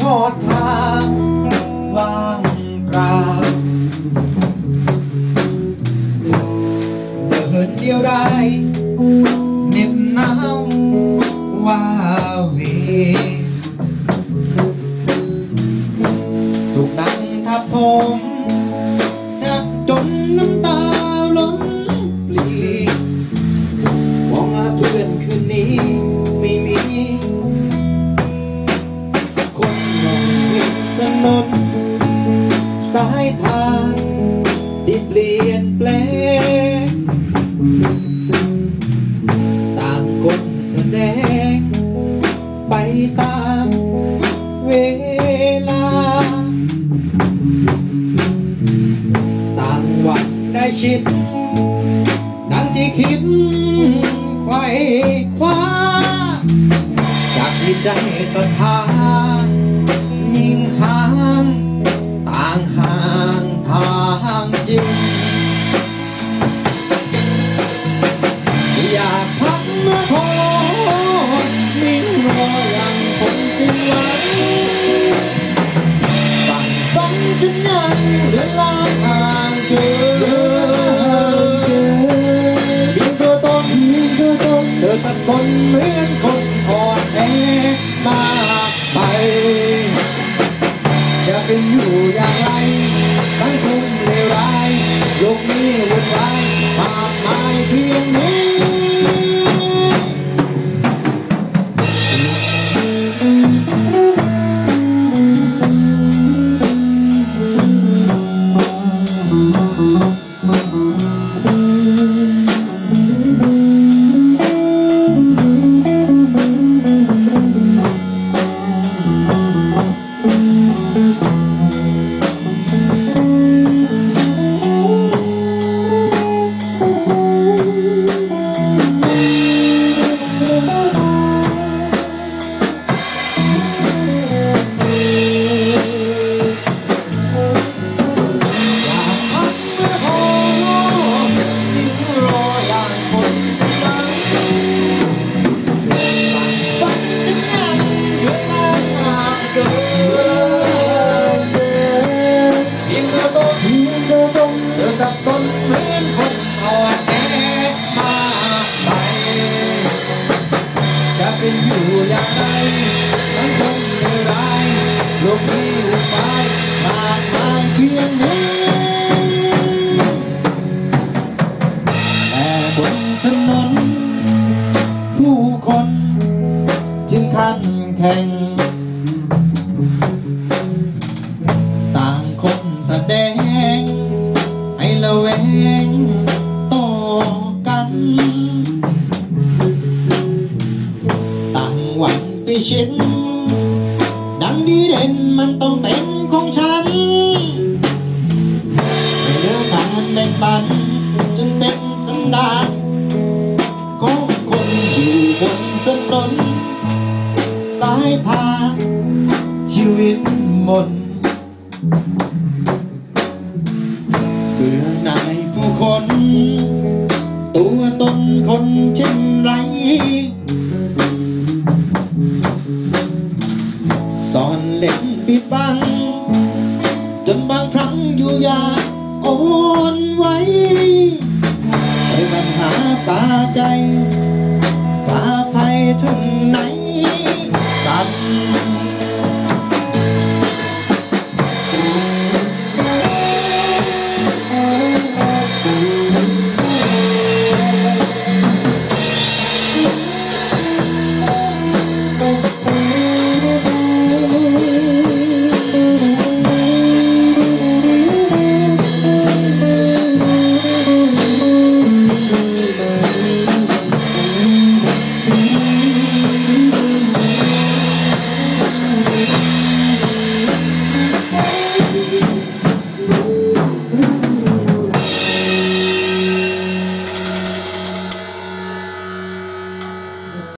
ทอดทางว่างเปล่าเดินเดียวได้ นนสายทางที่เปลี่ยนแปลงต่างคนแสดง ไปตามเวลา ต่างวังได้ชิด ดังที่คิดไขว้คว้าจากที่ใจศรัทธา งฝันจนยังเดินลางห่าง สับสนเหมือนคนอ่อนแอมากไปจะเป็นอยู่อย่างไรสังคมเลวร้ายโลกนี้วุ่นวายมากมายเพียงนี้แต่บนถนนผู้คนจึงขันแข่ง ให้ละแวงต่อกันต่างหวังไปชิดดังดีเด่นมันต้องเป็น คน ตัวตนคนเช่นไรซ่อนเล่นปิดบัง จนบางครั้งอยู่ยากโอนไว้ไอ้ปัญหาปาใจ